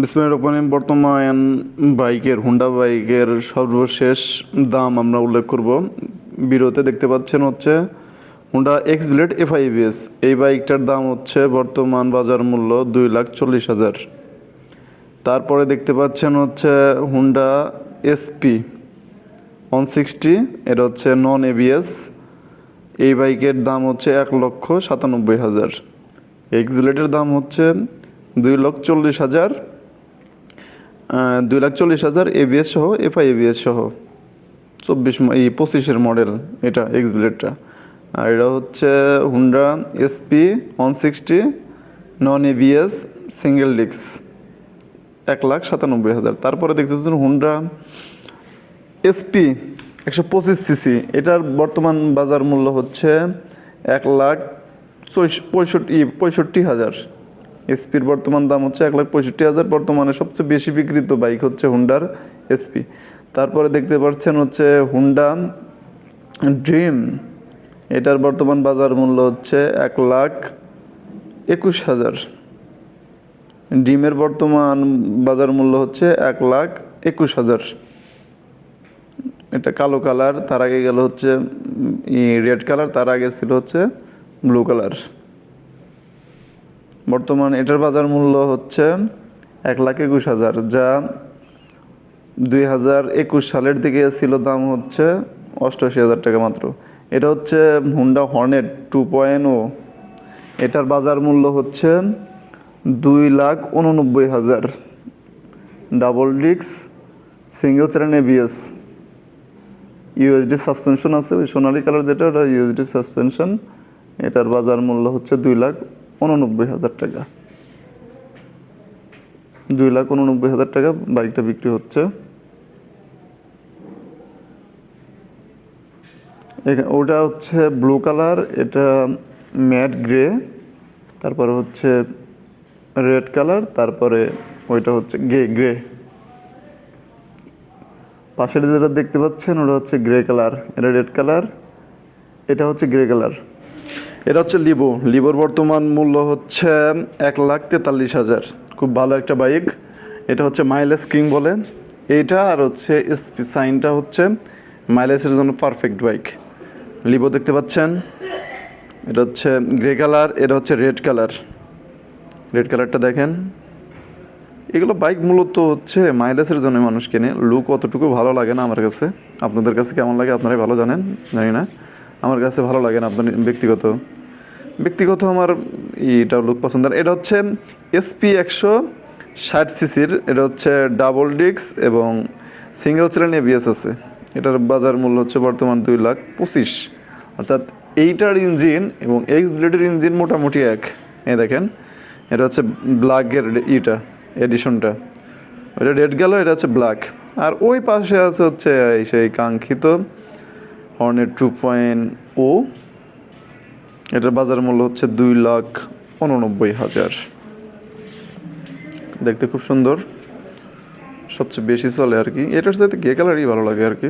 বিসমিল্লাহির রহমানির বর্তমান বাইকের হুন্ডা বাইকের সর্বশেষ দাম আমরা উল্লেখ করব। বিরোতে দেখতে পাচ্ছেন হচ্ছে হুন্ডা এক্স ব্লেড এফআইবিএস এই বাইকটার দাম হচ্ছে বর্তমান বাজার মূল্য দুই লাখ চল্লিশ হাজার। তারপরে দেখতে পাচ্ছেন হচ্ছে হুন্ডা এসপি ওয়ান সিক্সটি এটা হচ্ছে নন এবিএস এই বাইকের দাম হচ্ছে এক লক্ষ সাতানব্বই হাজার। এক্স ব্লেডের দাম হচ্ছে দুই লক্ষ চল্লিশ হাজার। দুই লাখ চল্লিশ হাজার এবিএস সহ এফআই এবিএস সহ। চব্বিশ এই পঁচিশের মডেল এটা এক্স ব্লেডটা আর এটা হচ্ছে Honda SP one sixty non ABS single ডিক্স এক লাখ সাতানব্বই হাজার। তারপরে দেখতেছেন হুন্ডা এসপি একশো পঁচিশ সিসি। এটার বর্তমান বাজার মূল্য হচ্ছে এক লাখ পঁয়ষট্টি পঁয়ষট্টি হাজার। এসপির বর্তমান দাম হচ্ছে এক লাখ পঁয়ষট্টি হাজার, বর্তমানে সবচেয়ে বেশি বিক্রিত বাইক হচ্ছে হুন্ডার এসপি তারপরে দেখতে পাচ্ছেন হচ্ছে হুন্ডা ড্রিম এটার বর্তমান বাজার মূল্য হচ্ছে এক লাখ একুশ হাজার। ডিমের বর্তমান বাজার মূল্য হচ্ছে এক লাখ একুশ হাজার। এটা কালো কালার, তার আগে গেল হচ্ছে রেড কালার, তার আগে ছিল হচ্ছে ব্লু কালার। বর্তমান এটার বাজার মূল্য হচ্ছে এক লাখ একুশ হাজার, যা দুই হাজার একুশ সালের দিকে ছিল দাম হচ্ছে অষ্টআশি হাজার টাকা মাত্র। এটা হচ্ছে Honda Hornet two point O এটার বাজার মূল্য হচ্ছে দুই লাখ উননব্বই হাজার। ডাবল ডিক্স single channel ABS USD suspension আছে, ওই সোনালি কালার যেটা, ওটা ইউএসডি সাসপেনশন এটার বাজার মূল্য হচ্ছে দুই লাখ উননব্বই হাজার টাকা। দুই লাখ উননব্বই হাজার টাকা বাইকটা বিক্রি হচ্ছে। ওটা হচ্ছে ব্লু কালার এটা ম্যাট গ্রে তারপরে হচ্ছে রেড কালার তারপরে ওইটা হচ্ছে গে গ্রে পাশের যেটা দেখতে পাচ্ছেন, ওটা হচ্ছে গ্রে কালার এটা রেড কালার এটা হচ্ছে গ্রে কালার এটা হচ্ছে লিবো। লিবোর বর্তমান মূল্য হচ্ছে এক লাখ তেতাল্লিশ হাজার। খুব ভালো একটা বাইক। এটা হচ্ছে মাইলেজ কিং বলে। এইটা আর হচ্ছে এসপি সাইনটা হচ্ছে মাইলেজের জন্য পারফেক্ট বাইক লিবো দেখতে পাচ্ছেন? এটা হচ্ছে গ্রে কালার এটা হচ্ছে রেড কালার রেড কালারটা দেখেন। এগুলো বাইক মূলত হচ্ছে মাইলেজের জন্য মানুষ কেনে। লুক অতটুকু ভালো লাগে না আমার কাছে। আপনাদের কাছে কেমন লাগে আপনারাই ভালো জানেন, জানি না। আমার কাছে ভালো লাগে না আপনার ব্যক্তিগত। ব্যক্তিগত আমার এটা লুক পছন্দের। এটা হচ্ছে এসপি একশো ষাট সিসির এটা হচ্ছে ডাবল ডিক্স এবং সিঙ্গেল চ্যানেল এবিএস আছে। এটার বাজার মূল্য হচ্ছে বর্তমান দুই লাখ পঁচিশ। অর্থাৎ এইটার ইঞ্জিন এবং এক্স ব্লেডের ইঞ্জিন মোটামুটি এক। এই দেখেন, এটা হচ্ছে ব্ল্যাকের ইটা এডিশনটা ওইটা রেড গেল, এটা হচ্ছে ব্ল্যাক আর ওই পাশে আছে হচ্ছে সেই কাঙ্ক্ষিত হর্নের টু পয়েন্ট ও এটার বাজার মূল্য হচ্ছে দুই লাখ উননব্বই হাজার। দেখতে খুব সুন্দর। সবচেয়ে বেশি চলে আর কি। এটার সাথে গে কালারই ভালো লাগে আর কি?